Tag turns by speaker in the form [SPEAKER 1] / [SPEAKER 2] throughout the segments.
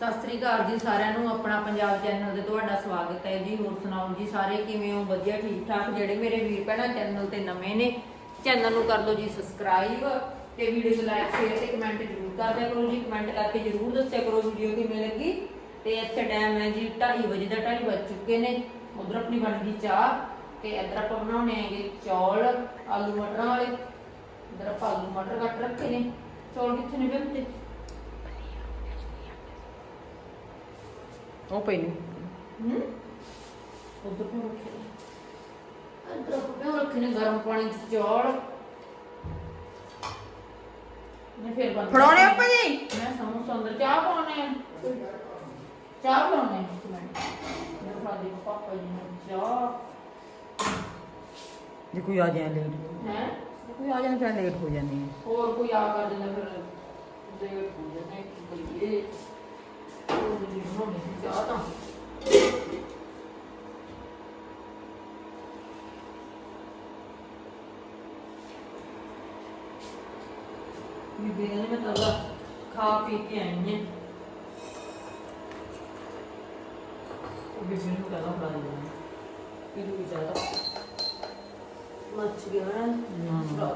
[SPEAKER 1] ਸਤਿ ਸ੍ਰੀ ਅਕਾਲ ਜੀ ਸਾਰਿਆਂ ਨੂੰ, ਆਪਣਾ ਪੰਜਾਬ ਚੈਨਲ ਤੇ ਤੁਹਾਡਾ ਸਵਾਗਤ ਹੈ ਜੀ। ਹੋਰ ਸੁਣਾਓ ਜੀ ਸਾਰੇ ਕਿਵੇਂ ਹੋ? ਵਧੀਆ ਠੀਕ ਠਾਕ ਜਿਹੜੇ ਮੇਰੇ ਵੀਰ ਭੈਣਾਂ ਚੈਨਲ ਤੇ ਨਵੇਂ ਨੇ ਚੈਨਲ ਨੂੰ ਕਰ ਲਓ ਜੀ ਸਬਸਕ੍ਰਾਈਬ ਤੇ ਵੀਡੀਓ ਨੂੰ ਲਾਈਕ ਸ਼ੇਅਰ ਤੇ ਕਮੈਂਟ ਜ਼ਰੂਰ ਕਰ ਦਿਆ ਕਰੋ ਜੀ। ਕਮੈਂਟ ਕਰਕੇ ਜ਼ਰੂਰ ਦੱਸਿਆ ਕਰੋ ਵੀਡੀਓ ਕਿਵੇਂ ਲੱਗੀ। ਤੇ ਇੱਥੇ ਟਾਈਮ ਹੈ ਜੀ 2:30 ਵਜੇ ਦਾ 2:30 ਵੱਜ ਚੁੱਕੇ ਨੇ। ਉਧਰ ਆਪਣੀ ਬਣ ਗਈ ਚਾਹ ਤੇ ਇੱਧਰ ਆਪਾਂ ਬਣਾਉਣੇ ਹੈਗੇ ਚੌਲ, ਆਲੂ ਮਟਰਾਂ ਵਾਲੇ। ਇੱਧਰ ਆਪਾਂ ਆਲੂ ਮਟਰ ਕੱਟ ਰੱਖੇ ਨੇ। ਚੌਲ ਕਿੱਥੇ ਨੇ ਬੇਬਤੇ
[SPEAKER 2] ਉਹ ਪਈ ਨਹੀਂ
[SPEAKER 1] ਹੂੰ ਉਧਰ ਪਾ ਰੱਖੇ ਨੇ ਅੰਦਰ ਪਾ ਰੱਖੇ ਨੇ ਗਰਮ ਪਾਣੀ ਚ ਚੌਲ ਮੈਂ ਫਿਰ ਬੰਦ
[SPEAKER 2] ਫੜਾਉਣੇ ਆਪਾਂ ਜੀ
[SPEAKER 1] ਮੈਂ ਸਮੋਸਾ ਅੰਦਰ ਚਾਹ ਪਾਉਣੇ ਆ ਚਾਹ ਪਾਉਣੇ ਆ ਇੱਕ ਮਿੰਟ ਮੈਂ ਫੜਾ ਦੇ ਪਾਪਾ ਜੀ ਨੂੰ ਚਾਹ
[SPEAKER 2] ਜੇ ਕੋਈ ਆ ਜਾਏ ਲੇਟ
[SPEAKER 1] ਹੈ
[SPEAKER 2] ਕੋਈ ਆ ਜਾਏ ਫਿਰ ਲੇਟ ਹੋ ਜਾਂਦੀ ਹੈ
[SPEAKER 1] ਹੋਰ ਕੋਈ ਆ ਕਰ ਦਿੰਦਾ ਫਿਰ ਦੇਰ ਹੋ ਜਾਂਦੇ ਕੀ ਕਰੀਏ ਉਹ ਜੀ ਬਣਾਉਣੀ ਸੀ ਚਾਹ ਤਾਂ ਬੀਬੀ ਕਹਿੰਦੀ ਮੈਂ ਤਾਂ ਖਾ ਪੀ ਕੇ ਆਈ ਹਾਂ ਉਹ ਬੀਬੀ ਨੂੰ ਕਹਦਾ ਫੜਾ ਦੇ ਪੀ ਲੂ ਜ਼ਿਆਦਾ। ਮੱਚ ਗਿਆ ਨਾ। ਨੂੰ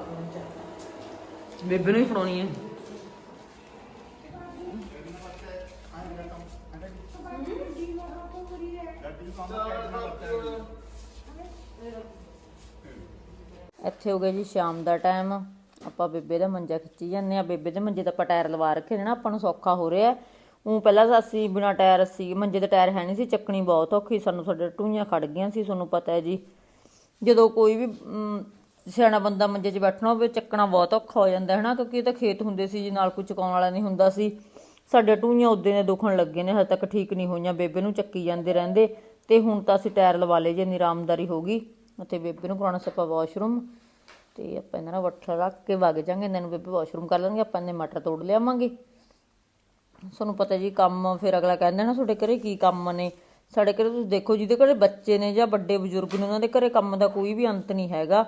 [SPEAKER 2] ਬੇਬੇ ਨੂੰ ਹੀ ਫੜਾਉਣੀ ਹੈ।
[SPEAKER 1] ਇੱਥੇ ਹੋ ਗਿਆ ਜੀ ਸ਼ਾਮ ਦਾ ਟਾਈਮ। ਆਪਾਂ ਬੇਬੇ ਦਾ ਮੰਜਾ ਖਿੱਚੀ ਜਾਂਦੇ ਆ ਬੇਬੇ ਦੇ ਮੰਜੇ ਦਾ ਆਪਾਂ ਟਾਇਰ ਲਵਾ ਰੱਖੇ ਨੇ ਨਾ, ਆਪਾਂ ਨੂੰ ਸੌਖਾ ਹੋ ਰਿਹਾ। ਉਹ ਪਹਿਲਾਂ ਅਸੀਂ ਬਿਨਾ ਟਾਇਰ ਸੀ, ਮੰਜੇ ਦੇ ਟਾਇਰ ਹੈ ਨਹੀਂ ਸੀ, ਚੱਕਣੀ ਬਹੁਤ ਔਖੀ। ਸਾਨੂੰ ਸਾਡੇ ਟੂਈਆਂ ਖੜ ਗਈਆਂ ਸੀ, ਤੁਹਾਨੂੰ ਪਤਾ ਹੈ ਜੀ। ਜਦੋਂ ਕੋਈ ਵੀ ਸਿਆਣਾ ਬੰਦਾ ਮੰਜੇ 'ਚ ਬੈਠਣਾ ਹੋਵੇ, ਚੱਕਣਾ ਬਹੁਤ ਔਖਾ ਹੋ ਜਾਂਦਾ ਹੈ ਨਾ, ਕਿਉਂਕਿ ਇਹ ਤਾਂ ਖੇਤ ਹੁੰਦੇ ਸੀ ਜੀ, ਨਾਲ ਕੋਈ ਚੁਕਾਉਣ ਵਾਲਾ ਨਹੀਂ ਹੁੰਦਾ ਸੀ। ਸਾਡੇ ਟੂਈਆਂ ਉਦੋਂ ਦੇ ਦੁਖਣ ਲੱਗੇ ਨੇ, ਹਜੇ ਤੱਕ ਠੀਕ ਨਹੀਂ ਹੋਈਆਂ, ਬੇਬੇ ਨੂੰ ਚੱਕੀ ਜਾਂਦੇ ਰਹਿੰਦੇ। ਤੇ ਹੁਣ ਤਾਂ ਅਸੀਂ ਟਾਇਰ ਲਵਾ ਲਏ ਜੇ ਨਿਰਾਮਦਾਰੀ ਹੋ ਗਈ। ਅਤੇ ਬੇਬੇ ਨੂੰ ਕਰਾਉਣਾ ਸੀ ਵਾਸ਼ਰੂਮ। ਤੇ ਆਪਾਂ ਇਹਨਾਂ ਨਾਲ ਵੱਠਾ ਰੱਖ ਕੇ ਵਗ ਜਾਾਂਗੇ। ਇਹਨਾਂ ਨੂੰ ਬੇਬੇ ਵਾਸ਼ਰੂਮ ਕਰ ਲੈਣਗੇ, ਆਪਾਂ ਇਹਨੇ ਮਟਰ ਤੋੜ ਲਿਆਵਾਂਗੇ। ਤੁਹਾਨੂੰ ਪਤਾ ਜੀ ਕੰਮ, ਫਿਰ ਅਗਲਾ ਕਹਿੰਦਾ ਨਾ ਤੁਹਾਡੇ ਘਰੇ ਕੀ ਕੰਮ ਨੇ? ਸਾਡੇ ਘਰੇ ਤੁਸੀਂ ਦੇਖੋ ਜਿਹਦੇ ਘਰੇ ਬੱਚੇ ਨੇ ਜਾਂ ਵੱਡੇ ਬਜ਼ੁਰਗ ਨੇ, ਉਹਨਾਂ ਦੇ ਘਰੇ ਕੰਮ ਦਾ ਕੋਈ ਵੀ ਅੰਤ ਨਹੀਂ ਹੈਗਾ।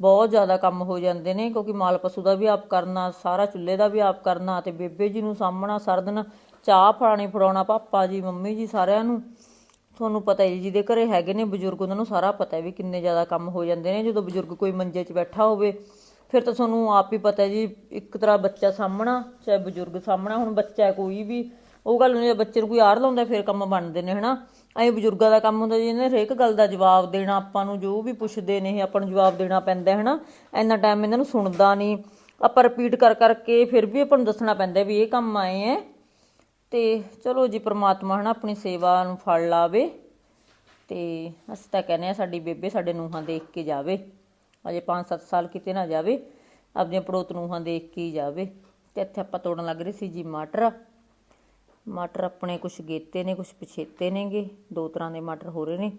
[SPEAKER 1] ਬਹੁਤ ਜ਼ਿਆਦਾ ਕੰਮ ਹੋ ਜਾਂਦੇ ਨੇ, ਕਿਉਂਕਿ ਮਾਲ ਪਸ਼ੂ ਦਾ ਵੀ ਆਪ ਕਰਨਾ, ਸਾਰਾ ਚੁੱਲ੍ਹੇ ਦਾ ਵੀ ਆਪ ਕਰਨਾ ਤੇ ਬੇਬੇ ਜੀ ਨੂੰ ਸਾਹਮਣਾ ਸਾਰਾ ਚਾਹ ਫੜਾਣੀ ਫੜਾਉਣਾ, ਪਾਪਾ ਜੀ, ਮੰਮੀ ਜੀ ਸਾਰਿਆਂ ਨੂੰ। ਤੁਹਾਨੂੰ ਪਤਾ ਹੈ ਜੀ, ਜਿਹਦੇ ਘਰੇ ਹੈਗੇ ਨੇ ਬਜ਼ੁਰਗ, ਉਹਨਾਂ ਨੂੰ ਸਾਰਾ ਪਤਾ ਹੈ ਵੀ ਕਿੰਨੇ ਜ਼ਿਆਦਾ ਕੰਮ ਹੋ ਜਾਂਦੇ ਨੇ। ਜਦੋਂ ਬਜ਼ੁਰਗ ਕੋਈ ਮੰਜੇ 'ਚ ਬੈਠਾ ਹੋਵੇ, ਫਿਰ ਤਾਂ ਤੁਹਾਨੂੰ ਆਪ ਹੀ ਪਤਾ ਹੈ ਜੀ, ਇੱਕ ਤਰ੍ਹਾਂ ਬੱਚਾ ਸਾਹਮਣਾ, ਚਾਹੇ ਬਜ਼ੁਰਗ ਸਾਹਮਣਾ, ਹੁਣ ਬੱਚਾ ਕੋਈ ਵੀ, ਉਹ ਗੱਲ ਨਹੀਂ ਬੱਚੇ ਨੂੰ ਕੋਈ ਆਰ ਲਾਉਂਦਾ, ਫਿਰ ਕੰਮ ਬਣਦੇ ਨੇ, ਹਨਾ? ਐਂ ਬਜ਼ੁਰਗਾਂ ਦਾ ਕੰਮ ਹੁੰਦਾ ਜੀ, ਇਹਨੇ ਹਰੇਕ ਗੱਲ ਦਾ ਜਵਾਬ ਦੇਣਾ, ਆਪਾਂ ਨੂੰ ਜੋ ਵੀ ਪੁੱਛਦੇ ਨੇ, ਇਹ ਆਪਾਂ ਨੂੰ ਜਵਾਬ ਦੇਣਾ ਪੈਂਦਾ ਹੈ, ਹਨਾ? ਇੰਨਾ ਟਾਈਮ ਇਹਨਾਂ ਨੂੰ ਸੁਣਦਾ ਨਹੀਂ। ਆਪਾਂ ਰਿਪੀਟ ਕਰ ਕਰਕੇ ਫਿਰ ਵੀ ਆਪਾਂ ਨੂੰ ਦੱਸਣਾ ਪੈਂਦਾ ਵੀ ਇਹ ਕੰਮ ਆਏ ਐ ਤੇ ਚਲੋ ਜੀ ਪ੍ਰਮਾਤਮਾ ਹਨਾ ਆਪਣੀ ਸੇਵਾ ਨੂੰ ਫਲ ਲਾਵੇ ਤੇ ਅਸੀਂ ਤਾਂ ਕਹਿੰਦੇ ਆ ਸਾਡੀ ਬੇਬੇ ਸਾਡੇ ਨੂੰਹਾਂ ਦੇਖ ਕੇ ਜਾਵੇ, ਅਜੇ 5-7 ਸਾਲ ਕਿਤੇ ਨਾ ਜਾਵੇ, ਆਪਣੀਆਂ ਪੜੋਤ ਨੂੰਹਾਂ ਦੇਖ ਕੇ ਹੀ ਜਾਵੇ। ਤੇ ਇੱਥੇ ਆਪਾਂ ਤੋੜਨ ਲੱਗ ਰਹੇ ਸੀ ਜੀ ਮਟਰ। ਮਟਰ ਆਪਣੇ ਕੁਝ ਗੇਤੇ ਨੇ ਕੁਝ ਪਛੇਤੇ ਨੇਗੇ, ਦੋ ਤਰ੍ਹਾਂ ਦੇ ਮਟਰ ਹੋ ਰਹੇ ਨੇ।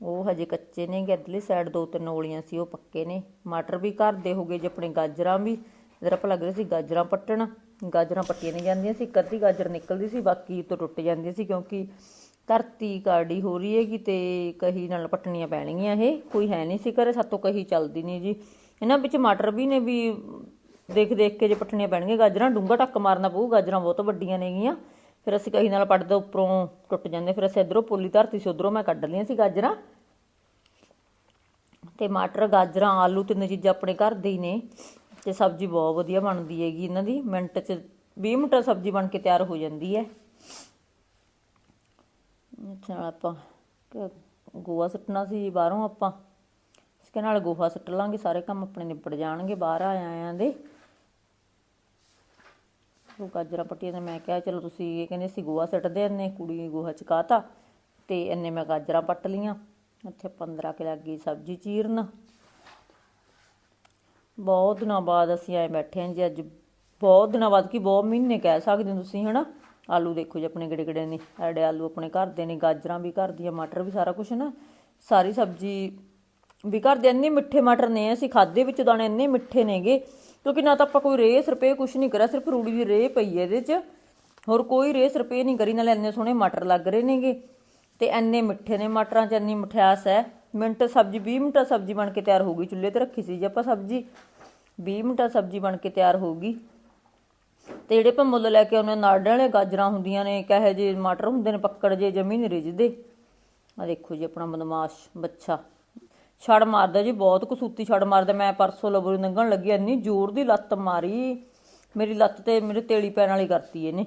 [SPEAKER 1] ਉਹ ਹਜੇ ਕੱਚੇ ਨੇਗੇ, ਇੱਧਰਲੀ ਸਾਈਡ ਦੋ ਤਿੰਨ ਓਲੀਆਂ ਸੀ, ਉਹ ਪੱਕੇ ਨੇ। ਮਟਰ ਵੀ ਘਰ ਦੇ ਹੋ ਗਏ ਜੀ, ਆਪਣੇ ਗਾਜਰਾਂ ਵੀ। ਇਧਰ ਆਪਾਂ ਲੱਗ ਰਹੇ ਸੀ ਗਾਜਰਾਂ ਪੱਟਣ। ਗਾਜਰਾਂ ਪੱਟੀਆਂ ਨਹੀਂ ਜਾਂਦੀਆਂ ਸੀ, ਇੱਕ ਅੱਧੀ ਗਾਜਰ ਨਿਕਲਦੀ ਸੀ, ਬਾਕੀ ਤੋਂ ਟੁੱਟ ਜਾਂਦੀ ਸੀ ਕਿਉਂਕਿ ਧਰਤੀ ਕਾੜੀ ਹੋ ਰਹੀ ਹੈਗੀ ਤੇ ਕਹੀ ਨਾਲ ਪੱਟਣੀਆਂ ਪੈਣਗੀਆਂ ਇਹ, ਕੋਈ ਹੈ ਨਹੀਂ ਸੀ ਘਰੇ, ਸਾਤੋਂ ਕਹੀ ਚੱਲਦੀ ਨਹੀਂ ਜੀ। ਇਹਨਾਂ ਵਿੱਚ ਮਟਰ ਵੀ ਨੇ ਵੀ, ਦੇਖ ਦੇਖ ਕੇ ਜੇ ਪੱਟਣੀਆਂ ਪੈਣਗੀਆਂ, ਗਾਜਰਾਂ ਡੂੰਗਾ ਟੱਕ ਮਾਰਨਾ ਪਊ, ਗਾਜਰਾਂ ਬਹੁਤ ਵੱਡੀਆਂ ਨੇਗੀਆਂ ਫਿਰ ਅਸੀਂ ਕਹੀ ਨਾਲ ਪੱਟਦੇ ਉੱਪਰੋਂ ਟੁੱਟ ਜਾਂਦੇ, ਫਿਰ ਅਸੀਂ ਇਧਰੋਂ ਪੋਲੀ ਧਰਤੀ ਸੀ, ਉਧਰੋਂ ਮੈਂ ਕੱਢ ਲਈਆਂ ਸੀ ਗਾਜਰਾਂ। ਤੇ ਮਟਰ, ਗਾਜਰਾਂ, ਆਲੂ ਤਿੰਨ ਚੀਜ਼ਾਂ ਆਪਣੇ ਘਰ ਦੇ ਹੀ ਨੇ। ਤੇ ਸਬਜ਼ੀ ਬਹੁਤ ਵਧੀਆ ਬਣਦੀ ਹੈਗੀ ਇਹਨਾਂ ਦੀ, ਮਿੰਟ ਚ 20 ਮਿੰਟ ਸਬਜ਼ੀ ਬਣ ਕੇ ਤਿਆਰ ਹੋ ਜਾਂਦੀ ਹੈ। ਅੱਛਾ ਨਾਲ ਆਪਾਂ ਗੋਹਾ ਸੁੱਟਣਾ ਸੀ ਬਾਹਰੋਂ ਆਪਾਂ। ਇਸਕੇ ਨਾਲ ਗੋਹਾ ਸੁੱਟ ਲਾਂਗੇ, ਸਾਰੇ ਕੰਮ ਆਪਣੇ ਨਿਬੜ ਜਾਣਗੇ, ਬਾਹਰ ਆਇਆ ਆਇਆਂ ਦੇ। ਉਹ ਗਾਜਰਾਂ ਪੱਟੀਆਂ ਤੇ ਮੈਂ ਕਿਹਾ, ਚਲੋ ਤੁਸੀਂ ਇਹ ਕਹਿੰਦੇ ਸੀ ਗੋਹਾ ਸੁੱਟਦੇ ਇਹਨੇ ਕੁੜੀ ਗੋਹਾ ਚਕਾਤਾ ਤੇ ਇਹਨੇ ਮੈਂ ਗਾਜਰਾਂ ਪੱਟ ਲੀਆਂ ਉੱਥੇ 15 ਕਿ ਲੱਗ ਗਈ ਸਬਜ਼ੀ ਚੀਰਨ। ਬਹੁਤ ਦਿਨਾਂ ਬਾਅਦ ਅਸੀਂ ਆਏ ਬੈਠੇ ਹਾਂ ਜੀ, ਅੱਜ ਬਹੁਤ ਦਿਨਾਂ ਬਾਅਦ ਕੀ ਬਹੁਤ ਮਹੀਨੇ ਕਹਿ ਸਕਦੇ ਹੋ ਤੁਸੀਂ, ਹਨਾ? ਆਲੂ ਦੇਖੋ ਜੀ ਆਪਣੇ ਗੜੇ ਗੜੇ ਨੇ, ਐਡੇ ਆਲੂ ਆਪਣੇ ਘਰ ਦੇ ਨੇ, ਗਾਜਰਾਂ ਵੀ ਘਰ ਦੀਆਂ, ਮਟਰ ਵੀ ਸਾਰਾ ਕੁਝ ਨਾ, ਸਾਰੀ ਸਬਜ਼ੀ ਵੀ ਘਰ ਦੇ ਇੰਨੇ ਮਿੱਠੇ ਮਟਰ ਨੇ, ਅਸੀਂ ਖਾਦੇ ਵਿੱਚ ਦਾਣੇ ਇੰਨੇ ਮਿੱਠੇ ਨੇਗੇ, ਕਿਉਂਕਿ ਨਾ ਤਾਂ ਆਪਾਂ ਕੋਈ ਰੇਹ ਸਰਪੇ ਕੁਝ ਨਹੀਂ ਕਰਿਆ, ਸਿਰਫ ਰੂੜੀ ਦੀ ਰੇਹ ਪਈ ਹੈ ਇਹਦੇ 'ਚ, ਹੋਰ ਕੋਈ ਰੇਹ ਸਰਪੇ ਨਹੀਂ ਕਰੀ, ਨਾਲੇ ਇੰਨੇ ਸੋਹਣੇ ਮਟਰ ਲੱਗ ਰਹੇ ਨੇਗੇ, ਤੇ ਇੰਨੇ ਮਿੱਠੇ ਨੇ ਮਟਰਾਂ 'ਚ, ਇੰਨੀ ਮਠਿਆਸ ਹੈ। ਮਿੰਟ ਸਬਜ਼ੀ 20 ਮਿੰਟਾਂ ਸਬਜ਼ੀ ਬਣ ਕੇ ਤਿਆਰ ਹੋ ਗਈ, ਚੁੱਲ੍ਹੇ ਤੇ ਰੱਖੀ ਸੀ ਜੇ ਆਪਾਂ ਸਬਜ਼ੀ। 20 ਮਿੰਟਾਂ ਸਬਜ਼ੀ ਬਣ ਕੇ ਤਿਆਰ ਹੋ ਗਈ। ਤੇ ਜਿਹੜੇ ਆਪਾਂ ਮੁੱਲ ਲੈ ਕੇ ਆਉਂਦੇ ਨਾੜਾਂ ਵਾਲੇ ਗਾਜਰਾਂ ਹੁੰਦੀਆਂ ਨੇ, ਕਹੇ ਜੇ ਮਟਰ ਹੁੰਦੇ ਨੇ, ਪੱਕੜ ਜੇ ਜਮੀ ਨਹੀਂ ਰਿਜਦੇ। ਆ ਦੇਖੋ ਜੀ ਆਪਣਾ ਬਦਮਾਸ਼, ਬੱਚਾ। ਛੜ ਮਾਰਦਾ ਜੀ, ਬਹੁਤ ਕਸੂਤੀ ਛੜ ਮਾਰਦਾ। ਮੈਂ ਪਰਸੋਂ ਲਬਰੂ ਲੰਘਣ ਲੱਗੀ, ਇੰਨੀ ਜ਼ੋਰ ਦੀ ਲੱਤ ਮਾਰੀ। ਮੇਰੀ ਲੱਤ ਤੇ, ਮੇਰੇ ਤੇਲੀ ਪੈਣ ਵਾਲੀ ਕਰਤੀ ਇਹਨੇ।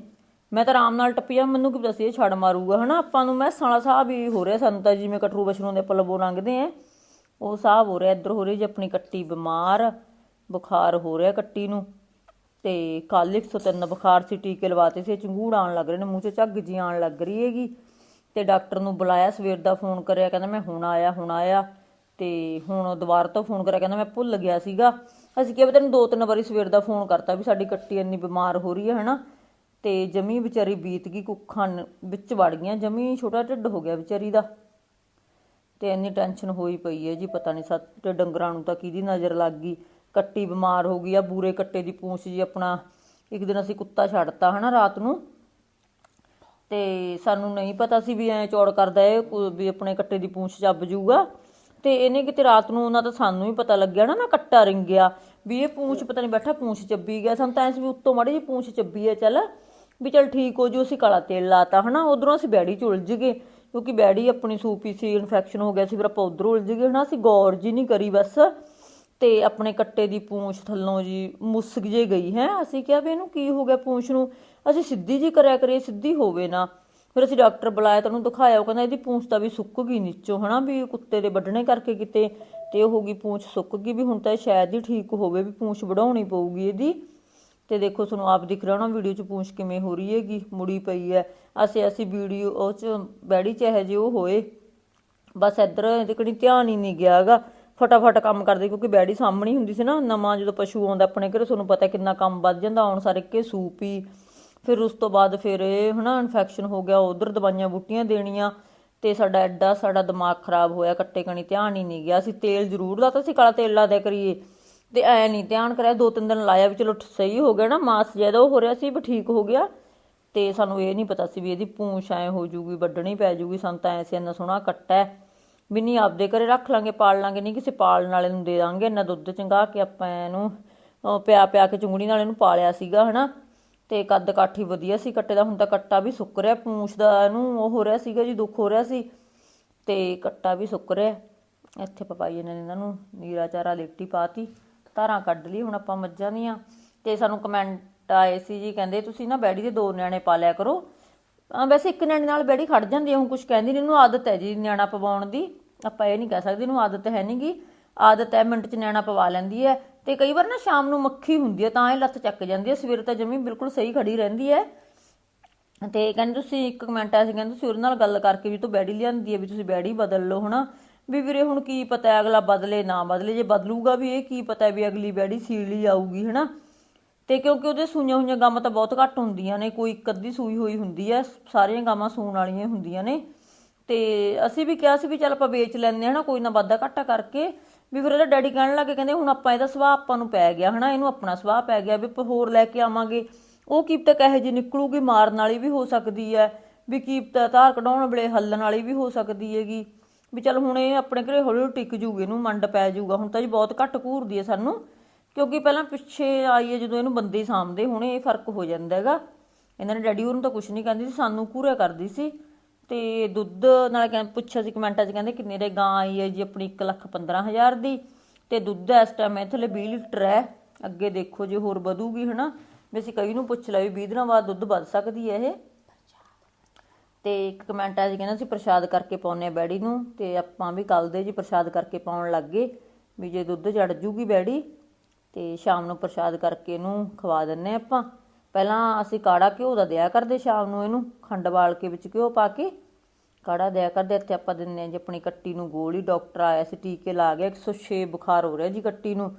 [SPEAKER 1] ਮੈਂ ਤਾਂ ਆਰਾਮ ਨਾਲ ਟੱਪਿਆ ਮੈਨੂੰ ਕੀ ਪਤਾ ਸੀ ਇਹ ਛੜ ਮਾਰੂਗਾ, ਹਨਾ? ਆਪਾਂ ਨੂੰ ਮੈਂ ਸਾਲਾ ਸਾਹਿਬ ਹੀ ਹੋ ਰਿਹਾ ਸਾਨੂੰ ਤਾਂ ਜਿਵੇਂ ਕਟਰੂ ਬਸ਼ਰੋਂ ਦੇ ਪਲਬੋ ਲੰਘਦੇ ਆ। ਉਹ ਸਾਹਬ ਹੋ ਰਿਹਾ, ਇੱਧਰ ਹੋ ਰਹੀ ਜੇ ਆਪਣੀ ਕੱਟੀ ਬਿਮਾਰ, ਬੁਖਾਰ ਹੋ ਰਿਹਾ ਕੱਟੀ ਨੂੰ। ਤੇ ਕੱਲ 103 ਬੁਖਾਰ ਸੀ, ਟੀਕੇ ਲਵਾਤੇ ਸੀ ਚੰਗੂੜ ਆਉਣ ਲੱਗ ਰਹੇ ਨੇ, ਮੂੰਹ 'ਚ ਝੱਗ ਜੀ ਆਉਣ ਲੱਗ ਰਹੀ ਹੈਗੀ। ਤੇ ਡਾਕਟਰ ਨੂੰ ਬੁਲਾਇਆ, ਸਵੇਰ ਦਾ ਫੋਨ ਕਰਿਆ, ਕਹਿੰਦਾ ਮੈਂ ਹੁਣ ਆਇਆ ਹੁਣ ਆਇਆ। ਤੇ ਹੁਣ ਦੁਬਾਰਾ ਤੋਂ ਫੋਨ ਕਰਿਆ, ਕਹਿੰਦਾ ਮੈਂ ਭੁੱਲ ਗਿਆ ਸੀਗਾ। ਅਸੀਂ ਕਿਹਾ ਵੀ ਤੈਨੂੰ ਦੋ ਤਿੰਨ ਵਾਰੀ ਸਵੇਰ ਦਾ ਫੋਨ ਕਰਤਾ ਵੀ ਸਾਡੀ ਕੱਟੀ ਇੰਨੀ ਬਿਮਾਰ ਹੋ ਰਹੀ ਹੈ, ਹਨਾ? ਤੇ ਜਮੀ ਵਿਚਾਰੀ ਬੀਤ ਗਈ ਕੁੱਖਾਂ ਵਿੱਚ ਵੜ ਗਈਆਂ, ਜਮੀ ਛੋਟਾ ਢਿੱਡ ਹੋ ਗਿਆ ਵਿਚਾਰੀ ਦਾ। ਤੇ ਇੰਨੀ ਟੈਨਸ਼ਨ ਹੋਈ ਪਈ ਹੈ ਜੀ, ਪਤਾ ਨਹੀਂ ਸੱਤ ਡੰਗਰਾਂ ਨੂੰ ਤਾਂ ਕਿਹਦੀ ਨਜ਼ਰ ਲੱਗ ਗਈ। ਕੱਟੀ ਬਿਮਾਰ ਹੋ ਗਈ ਆ, ਬੂਰੇ ਕੱਟੇ ਦੀ ਪੂੰਛ ਜੀ ਆਪਣਾ। ਇੱਕ ਦਿਨ ਅਸੀਂ ਕੁੱਤਾ ਛੱਡਤਾ ਹਨਾ ਰਾਤ ਨੂੰ। ਤੇ ਸਾਨੂੰ ਨਹੀਂ ਪਤਾ ਸੀ ਵੀ ਐ ਚੌੜ ਕਰਦਾ ਏ ਵੀ ਆਪਣੇ ਕੱਟੇ ਦੀ ਪੂੰਛ ਚੱਬ ਜੂਗਾ। ਤੇ ਇਹਨੇ ਕਿਤੇ ਰਾਤ ਨੂੰ ਉਹਨਾਂ ਤਾਂ ਸਾਨੂੰ ਹੀ ਪਤਾ ਲੱਗਿਆ ਨਾ ਨਾ ਕੱਟਾ ਰਿੰਗਿਆ। ਵੀ ਇਹ ਪੂੰਛ ਪਤਾ ਨਹੀਂ ਬੈਠਾ ਪੂੰਛ ਚੱਬੀ ਗਿਆ। ਸਾਨੂੰ ਤਾਂ ਐਂ ਵੀ ਉੱਤੋਂ ਮਾੜੀ ਜੀ ਪੂੰਛ ਚੱਬੀ ਹੈ ਚੱਲ। ਵੀ ਚੱਲ ਠੀਕ ਹੋ ਜੂ, ਅਸੀਂ ਕਾਲਾ ਤੇਲ ਲਾਤਾ, ਹਨਾ? ਉਧਰੋਂ ਅਸੀਂ ਬੈੜੀ ਚ ਉਲਝ ਗਏ, ਕਿਉਂਕਿ ਬੈੜੀ ਆਪਣੀ ਸੂਪੀ ਸੀ ਇਨਫੈਕਸ਼ਨ ਹੋ ਗਿਆ ਸੀ, ਫਿਰ ਆਪਾਂ ਉਧਰੋਂ ਉਲਝ ਗਏ, ਹਨਾ? ਅਸੀਂ ਗੌਰ ਜੀ ਨਹੀਂ ਕਰੀ ਬਸ। ਤੇ ਆਪਣੇ ਕੱਟੇ ਦੀ ਪੂੰਛ ਥੱਲੋਂ ਜੀ ਮੁਸਕ ਜੇ ਗਈ, ਹੈ? ਅਸੀਂ ਕਿਹਾ ਵੀ ਇਹਨੂੰ ਕੀ ਹੋ ਗਿਆ ਪੂੰਛ ਨੂੰ? ਅਸੀਂ ਸਿੱਧੀ ਜੀ ਕਰਿਆ ਕਰੀਏ, ਸਿੱਧੀ ਹੋਵੇ ਨਾ। ਫਿਰ ਅਸੀਂ ਡਾਕਟਰ ਬੁਲਾਇਆ ਤਾਂ ਉਹਨੂੰ ਦਿਖਾਇਆ, ਉਹ ਕਹਿੰਦਾ ਇਹਦੀ ਪੂੰਛ ਤਾਂ ਵੀ ਸੁੱਕ ਗਈ ਨੀਚੋਂ, ਹਨਾ? ਵੀ ਕੁੱਤੇ ਦੇ ਵੱਢਣੇ ਕਰਕੇ ਕਿਤੇ, ਤੇ ਉਹ ਹੋ ਗਈ ਪੂੰਛ ਸੁੱਕ ਗਈ, ਵੀ ਹੁਣ ਤਾਂ ਇਹ ਸ਼ਾਇਦ ਹੀ ਠੀਕ ਹੋਵੇ ਵੀ ਪੂੰਛ ਵਢਾਉਣੀ ਪਊਗੀ ਇਹਦੀ। ਤੇ ਦੇਖੋ ਤੁਹਾਨੂੰ ਆਪ ਦਿਖ ਰਿਹਾ ਹੋਣਾ ਵੀਡੀਓ 'ਚ ਪੂੰਛ ਕਿਵੇਂ ਹੋ ਰਹੀ ਹੈਗੀ, ਮੁੜੀ ਪਈ ਹੈ। ਅਸੀਂ ਅਸੀਂ ਵੀਡੀਓ ਉਹ 'ਚ ਬੈੜੀ 'ਚ ਇਹੋ ਜਿਹੇ ਉਹ ਹੋਏ। ਬਸ ਇੱਧਰ ਇਹਦੇ ਕੋਲ ਧਿਆਨ ਹੀ ਨਹੀਂ ਗਿਆਗਾ ਫਟਾਫਟ ਕੰਮ ਕਰਦੇ ਕਿਉਂਕਿ ਬੈੜੀ ਸਾਹਮਣੀ ਹੁੰਦੀ ਸੀ ਨਾ, ਨਵਾਂ ਜਦੋਂ ਪਸ਼ੂ ਆਉਂਦਾ ਆਪਣੇ ਘਰੇ, ਤੁਹਾਨੂੰ ਪਤਾ ਕਿੰਨਾ ਕੰਮ ਵੱਧ ਜਾਂਦਾ, ਆਉਣ ਸਾਰੇ ਕੇ ਸੂਪ ਹੀ। ਫਿਰ ਉਸ ਤੋਂ ਬਾਅਦ ਫਿਰ ਇਹ ਹਨਾ ਇਨਫੈਕਸ਼ਨ ਹੋ ਗਿਆ, ਉਧਰ ਦਵਾਈਆਂ ਬੂਟੀਆਂ ਦੇਣੀਆਂ ਤੇ ਸਾਡਾ ਐਡਾ ਸਾਡਾ ਦਿਮਾਗ ਖਰਾਬ ਹੋਇਆ, ਕੱਟੇ ਕਣੀ ਧਿਆਨ ਹੀ ਨਹੀਂ ਗਿਆ। ਅਸੀਂ ਤੇਲ ਜ਼ਰੂਰ ਲਾਤਾ ਸੀ, ਕਾਲਾ ਤੇਲ ਲਾ ਦਿਆ ਕਰੀਏ। ਤੇ ਐ ਨਹੀਂ ਧਿਆਨ ਕਰਿਆ, ਦੋ ਤਿੰਨ ਦਿਨ ਲਾਇਆ ਵੀ ਚਲੋ ਸਹੀ ਹੋ ਗਿਆ ਨਾ, ਮਾਸ ਜ਼ਿਆਦਾ ਉਹ ਹੋ ਰਿਹਾ ਸੀ ਵੀ ਠੀਕ ਹੋ ਗਿਆ। ਤੇ ਸਾਨੂੰ ਇਹ ਨਹੀਂ ਪਤਾ ਸੀ ਵੀ ਇਹਦੀ ਪੂੰਛ ਐ ਹੋ ਜੂਗੀ, ਵੱਢਣੀ ਪੈ ਜੂਗੀ, ਸਾਨੂੰ ਤਾਂ ਐ ਸੀ ਇੰਨਾ ਸੋਹਣਾ ਕੱਟਾ ਵੀ ਨਹੀਂ ਆਪਦੇ ਘਰੇ ਰੱਖ ਲਾਂਗੇ, ਪਾਲ ਲਾਂਗੇ ਨਹੀਂ ਕਿਸੇ ਪਾਲਣ ਵਾਲੇ ਨੂੰ ਦੇ ਦਾਂਗੇ, ਇੰਨਾ ਦੁੱਧ ਚੰਗਾ ਕੇ ਆਪਾਂ ਇਹਨੂੰ ਪਿਆ ਪਿਆ ਕੇ ਚੁੰਗੜੀ ਨਾਲ ਇਹਨੂੰ ਪਾਲਿਆ ਸੀਗਾ, ਹਨਾ। ਤੇ ਕੱਦ ਕਾਠੀ ਵਧੀਆ ਸੀ ਕੱਟੇ ਦਾ, ਹੁਣ ਤਾਂ ਕੱਟਾ ਵੀ ਸੁੱਕ ਰਿਹਾ, ਪੂੰਛ ਦਾ ਇਹਨੂੰ ਉਹ ਹੋ ਰਿਹਾ ਸੀਗਾ ਜੀ, ਦੁੱਖ ਹੋ ਰਿਹਾ ਸੀ। ਤੇ ਕੱਟਾ ਵੀ ਸੁੱਕ ਰਿਹਾ। ਇੱਥੇ ਪਪਾਈ ਨੇ ਇਹਨਾਂ ਨੂੰ ਨੀਰਾ ਚਾਰਾ ਲੇਟੀ ਪਾਤੀ। ਧਾਰਾਂ ਕੱਢ ਲਈ, ਹੁਣ ਆਪਾਂ ਮੱਝਾਂ ਦੀਆਂ। ਤੇ ਸਾਨੂੰ ਕਮੈਂਟ ਆਏ ਸੀ ਜੀ, ਕਹਿੰਦੇ, ਤੁਸੀਂ ਨਾ ਬੈੜੀ ਦੇ ਦੋ ਨਿਆਣੇ ਪਾ ਲਿਆ ਕਰੋ। ਅਹ ਵੈਸੇ ਇੱਕ ਨਿਆਣੇ ਨਾਲ ਬੈੜੀ ਖੜ ਜਾਂਦੀ ਹੈ ਹੁਣ ਕੁਝ ਕਹਿੰਦੀ ਨਹੀਂ ਇਹਨੂੰ ਆਦਤ ਹੈ ਜੀ ਨਿਆਣਾ ਪਵਾਉਣ ਦੀ। ਆਪਾਂ ਇਹ ਨਹੀਂ ਕਹਿ ਸਕਦੇ, ਇਹਨੂੰ ਆਦਤ ਹੈ ਨਹੀਂਗੀ ਆਦਤ ਹੈ ਮਿੰਟ 'ਚ ਨਿਆਣਾ ਪਵਾ ਲੈਂਦੀ ਹੈ। ਤੇ ਕਈ ਵਾਰ ਨਾ ਸ਼ਾਮ ਨੂੰ ਮੱਖੀ ਹੁੰਦੀ ਹੈ ਤਾਂ ਇਹ ਲੱਤ ਚੱਕ ਜਾਂਦੀ ਹੈ ਸਵੇਰ ਤਾਂ ਜਮੀ ਬਿਲਕੁਲ ਸਹੀ ਖੜੀ ਰਹਿੰਦੀ ਹੈ। ਤੇ ਕਹਿੰਦੇ, ਤੁਸੀਂ ਇੱਕ ਕਮੈਂਟ ਆਇਆ ਸੀ, ਕਹਿੰਦੇ, ਤੁਸੀਂ ਉਹਦੇ ਨਾਲ ਗੱਲ ਕਰਕੇ ਵੀ ਤੂੰ ਬੈੜੀ ਲਿਆਂਦੀ ਹੈ, ਵੀ ਤੁਸੀਂ ਬੈੜੀ ਬਦਲ ਲਓ, ਹਨਾ? ਵੀ ਵੀਰੇ ਹੁਣ ਕੀ ਪਤਾ ਹੈ, ਅਗਲਾ ਬਦਲੇ ਨਾ ਬਦਲੇ, ਜੇ ਬਦਲੂਗਾ ਵੀ ਇਹ ਕੀ ਪਤਾ ਵੀ ਅਗਲੀ ਬੈੜੀ ਸੀਲੀ ਆਊਗੀ, ਹਨਾ? ਤੇ ਕਿਉਂਕਿ ਉਹਦੇ ਸੂਈਆਂ ਹੋਈਆਂ ਗਾਮਾਂ ਤਾਂ ਬਹੁਤ ਘੱਟ ਹੁੰਦੀਆਂ ਨੇ, ਕੋਈ ਇੱਕ ਅੱਧੀ ਸੂਈ ਹੋਈ ਹੁੰਦੀ ਹੈ, ਸਾਰੀਆਂ ਗਾਮਾਂ ਸੂਣ ਵਾਲੀਆਂ ਹੁੰਦੀਆਂ ਨੇ। ਤੇ ਅਸੀਂ ਵੀ ਕਿਹਾ ਸੀ ਵੀ ਚੱਲ ਆਪਾਂ ਵੇਚ ਲੈਂਦੇ ਹਾਂ ਨਾ ਕੋਈ ਨਾ ਵਾਧਾ ਘਾਟਾ ਕਰਕੇ। ਵੀ ਫਿਰ ਉਹਦਾ ਡੈਡੀ ਕਹਿਣ ਲੱਗੇ, ਕਹਿੰਦੇ ਹੁਣ ਆਪਾਂ ਇਹਦਾ ਸੁਭਾਅ ਆਪਾਂ ਨੂੰ ਪੈ ਗਿਆ, ਹਨਾ, ਇਹਨੂੰ ਆਪਣਾ ਸੁਭਾਅ ਪੈ ਗਿਆ, ਵੀ ਆਪਾਂ ਹੋਰ ਲੈ ਕੇ ਆਵਾਂਗੇ। ਉਹ ਕੀਪਤਾ ਕਹੇ ਜੀ ਨਿਕਲੂਗੀ, ਮਾਰਨ ਵਾਲੀ ਵੀ ਹੋ ਸਕਦੀ ਹੈ, ਵੀ ਕੀਪਤਾ ਧਾਰ ਕਢਾਉਣ ਵੇਲੇ ਹੱਲਣ ਵਾਲੀ ਵੀ ਹੋ ਸਕਦੀ ਹੈਗੀ। ਵੀ ਚੱਲ ਹੁਣ ਇਹ ਆਪਣੇ ਘਰੇ ਹੌਲੀ ਹੌਲੀ ਟਿਕ ਜੂਗੀ, ਇਹਨੂੰ ਮੰਡ ਪੈ ਜੂਗਾ। ਹੁਣ ਤਾਂ ਜੀ ਬਹੁਤ ਘੱਟ ਘੂਰਦੀ ਹੈ ਸਾਨੂੰ, ਕਿਉਂਕਿ ਪਹਿਲਾਂ ਪਿੱਛੇ ਆਈ ਹੈ ਜਦੋਂ ਇਹਨੂੰ ਬੰਦੇ ਹੀ ਸਾਂਭਦੇ, ਹੁਣ ਇਹ ਫ਼ਰਕ ਹੋ ਜਾਂਦਾ ਹੈਗਾ। ਇਹਨਾਂ ਨੇ ਡੈਡੀ ਉਹਨੂੰ ਤਾਂ ਕੁਝ ਨਹੀਂ ਕਹਿੰਦੀ ਸੀ, ਸਾਨੂੰ ਘੂਰਿਆ ਕਰਦੀ ਸੀ। ਤੇ ਦੁੱਧ ਨਾਲ ਕਹਿੰਦੇ ਪੁੱਛਿਆ ਸੀ, ਕਮੈਂਟਾਂ 'ਚ ਕਹਿੰਦੇ ਕਿੰਨੇ ਦੇ ਗਾਂ ਆਈ ਹੈ ਜੀ ਆਪਣੀ 1 ਲੱਖ 15 ਹਜ਼ਾਰ ਦੀ। ਤੇ ਦੁੱਧ ਇਸ ਟਾਈਮ ਇਹ ਥੱਲੇ 20 ਲੀਟਰ ਹੈ। ਅੱਗੇ ਦੇਖੋ ਜੇ ਹੋਰ ਵਧੂਗੀ ਹਨਾ। ਵੀ ਅਸੀਂ ਕਈ ਨੂੰ ਪੁੱਛ ਲਿਆ ਵੀ 20 ਦਿਨਾਂ ਬਾਅਦ ਦੁੱਧ ਵੱਧ ਸਕਦੀ ਹੈ ਇਹ। ਤੇ ਇੱਕ ਕਮੈਂਟ ਆਇਆ ਜੀ, ਕਹਿੰਦਾ ਸੀ ਪ੍ਰਸ਼ਾਦ ਕਰਕੇ ਪਾਉਨੇ ਆ ਬੈੜੀ ਨੂੰ, ਤੇ ਆਪਾਂ ਵੀ ਕੱਲ ਦੇ ਜੀ ਪ੍ਰਸ਼ਾਦ ਕਰਕੇ ਪਾਉਣ ਲੱਗ ਗਏ ਵੀ ਜੇ ਦੁੱਧ ਚੜ ਜੂਗੀ ਬੈੜੀ, ਤੇ ਸ਼ਾਮ ਨੂੰ ਪ੍ਰਸ਼ਾਦ ਕਰਕੇ ਇਹਨੂੰ ਖਵਾ ਦਿੰਨੇ ਆਪਾਂ। ਪਹਿਲਾਂ ਅਸੀਂ ਕਾੜਾ ਘਿਓ ਦਾ ਦਿਆ ਕਰਦੇ ਸ਼ਾਮ ਨੂੰ ਇਹਨੂੰ, ਖੰਡ ਵਾਲ ਕੇ ਵਿੱਚ ਘਿਓ ਪਾ ਕੇ, ਕਾੜਾ ਦਿਆ ਕਰਦੇ, ਇੱਥੇ ਆਪਾਂ ਦਿੰਨੇ ਆ ਜੀ ਆਪਣੀ ਕੱਟੀ ਨੂੰ ਗੋਲੀ ਡਾਕਟਰ ਆਇਆ ਸੀ ਟੀਕੇ ਲਾ ਗਿਆ 106 ਬੁਖਾਰ ਹੋ ਰਿਹਾ ਜੀ ਕੱਟੀ ਨੂੰ,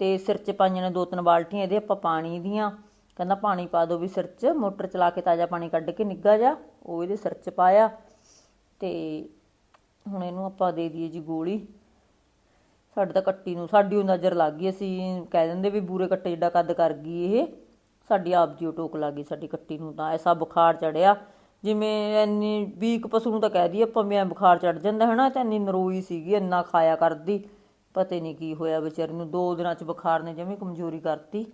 [SPEAKER 1] ਤੇ ਸਿਰ 'ਚ ਪਾਈਆਂ ਨੇ ਦੋ ਤਿੰਨ ਬਾਲਟੀਆਂ, ਇਹਦੇ ਆਪਾਂ ਪਾਣੀ ਦੀਆਂ ਕਹਿੰਦਾ ਪਾਣੀ ਪਾ ਦਿਓ ਵੀ ਸਿਰ 'ਚ, ਮੋਟਰ ਚਲਾ ਕੇ ਤਾਜ਼ਾ ਪਾਣੀ ਕੱਢ ਕੇ ਨਿੱਗਾ ਜਾ, ਉਹ ਇਹਦੇ ਸਿਰ 'ਚ ਪਾਇਆ। ਤੇ ਹੁਣ ਇਹਨੂੰ ਆਪਾਂ ਦੇ ਦਈਏ ਜੀ ਗੋਲੀ। ਸਾਡੇ ਤਾਂ ਕੱਟੀ ਨੂੰ, ਸਾਡੀ ਉਹ ਨਜ਼ਰ ਲੱਗ ਗਈ, ਅਸੀਂ ਕਹਿ ਦਿੰਦੇ ਵੀ ਬੂਰੇ ਕੱਟੇ ਜਿੱਡਾ ਕੱਦ ਕਰ ਗਈ ਇਹ। ਸਾਡੀ ਆਪ ਜੀ ਉਹ ਟੋਕ ਲੱਗ ਗਈ ਸਾਡੀ ਕੱਟੀ ਨੂੰ ਤਾਂ, ਐਸਾ ਬੁਖਾਰ ਚੜਿਆ। ਜਿਵੇਂ ਇੰਨੀ ਵੀਕ ਪਸ਼ੂ ਨੂੰ ਤਾਂ ਕਹਿ ਦਈਏ, ਆਪਾਂ ਮੈਂ ਬੁਖਾਰ ਚੜ ਜਾਂਦਾ ਹੈ ਨਾ ਤਾਂ ਇੰਨੀ ਨਰੋਈ ਸੀਗੀ, ਇੰਨਾ ਖਾਇਆ ਕਰਦੀ। ਪਤਾ ਨਹੀਂ ਕੀ ਹੋਇਆ ਵਿਚਾਰੀ ਨੂੰ, ਦੋ ਦਿਨਾਂ ਚ ਬੁਖਾਰ ਨੇ ਜਿਵੇਂ ਕਮਜ਼ੋਰੀ ਕਰਤੀ।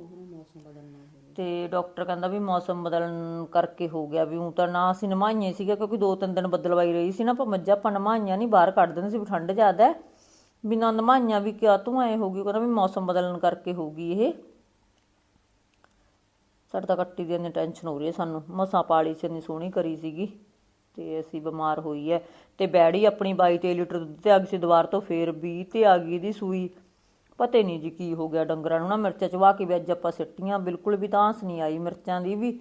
[SPEAKER 1] ਤੇ ਡਾਕਟਰ ਕਹਿੰਦਾ ਵੀ ਮੌਸਮ ਬਦਲਣ ਕਰਕੇ ਹੋ ਗਿਆ ਵੀ ਉਹ ਤਾਂ ਨਾ ਅਸੀਂ ਨਮਾਈਏ ਸੀਗੇ ਕਿਉਂਕਿ ਦੋ ਤਿੰਨ ਦਿਨ ਬੱਦਲਵਾਈ ਰਹੀ ਸੀ ਨਾ, ਆਪਾਂ ਮੱਝਾਂ, ਆਪਾਂ ਨਮਾਈਆਂ ਨਹੀਂ, ਬਾਹਰ ਕੱਢ ਦਿੰਦੇ ਸੀ ਵੀ ਠੰਡ ਜ਼ਿਆਦਾ ਹੈ। ਬਿਨਾਂ ਨਮਾਈਆਂ ਵੀ ਕਿਆ, ਤੂੰ ਐ ਹੋ ਗਈ ਕਹਿੰਦਾ ਵੀ ਮੌਸਮ ਬਦਲਣ ਕਰਕੇ ਹੋ ਗਈ ਇਹ। ਸਾਡੇ ਤਾਂ ਕੱਟੀ ਦੀ ਇੰਨੀ ਟੈਨਸ਼ਨ ਹੋ ਰਹੀ ਹੈ ਸਾਨੂੰ, ਮਸਾਂ ਪਾਲੀ ਸੀ, ਇੰਨੀ ਸੋਹਣੀ ਕਰੀ ਸੀਗੀ, ਤੇ ਅਸੀਂ ਬਿਮਾਰ ਹੋਈ ਹੈ। ਤੇ ਬੈੜੀ ਆਪਣੀ 22 23 ਲੀਟਰ ਦੁੱਧ ਤੇ ਆ ਗਈ ਸੀ, ਦੁਬਾਰ ਤੋਂ ਫੇਰ 20 ਤੇ ਆ ਗਈ ਇਹਦੀ ਸੂਈ। ਪਤਾ ਨਹੀਂ ਜੀ ਕੀ ਹੋ ਗਿਆ ਡੰਗਰਾਂ ਨੂੰ। ਨਾ ਮਿਰਚਾਂ ਚਵਾ ਕੇ ਵੀ ਅੱਜ ਆਪਾਂ ਸਿੱਟੀਆਂ, ਬਿਲਕੁਲ ਵੀ ਤਾਂਸ ਨਹੀਂ ਆਈ ਮਿਰਚਾਂ ਦੀ ਵੀ।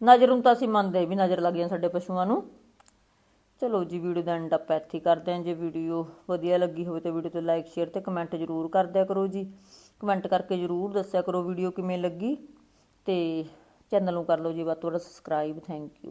[SPEAKER 1] ਨਜ਼ਰ ਨੂੰ ਤਾਂ ਅਸੀਂ ਮੰਨਦੇ ਵੀ ਨਜ਼ਰ ਲੱਗ ਜਾਂ ਸਾਡੇ ਪਸ਼ੂਆਂ ਨੂੰ। ਚਲੋ ਜੀ ਵੀਡੀਓ ਦਾ ਐਂਡ ਆਪਾਂ ਇੱਥੇ ਕਰਦੇ ਹਾਂ। ਜੇ ਵੀਡੀਓ ਵਧੀਆ ਲੱਗੀ ਹੋਵੇ ਤਾਂ ਵੀਡੀਓ ਤੇ ਲਾਈਕ ਸ਼ੇਅਰ ਤੇ ਕਮੈਂਟ ਜ਼ਰੂਰ ਕਰ ਦਿਆ ਕਰੋ ਜੀ। ਕਮੈਂਟ ਕਰਕੇ ਜ਼ਰੂਰ ਦੱਸਿਆ ਕਰੋ ਵੀਡੀਓ ਕਿਵੇਂ ਲੱਗੀ ਤੇ ਚੈਨਲ ਨੂੰ ਕਰ ਲਓ ਜੀ। ਵੱਧ ਤੋਂ ਵੱਧ ਸਬਸਕ੍ਰਾਈਬ ਥੈਂਕ ਯੂ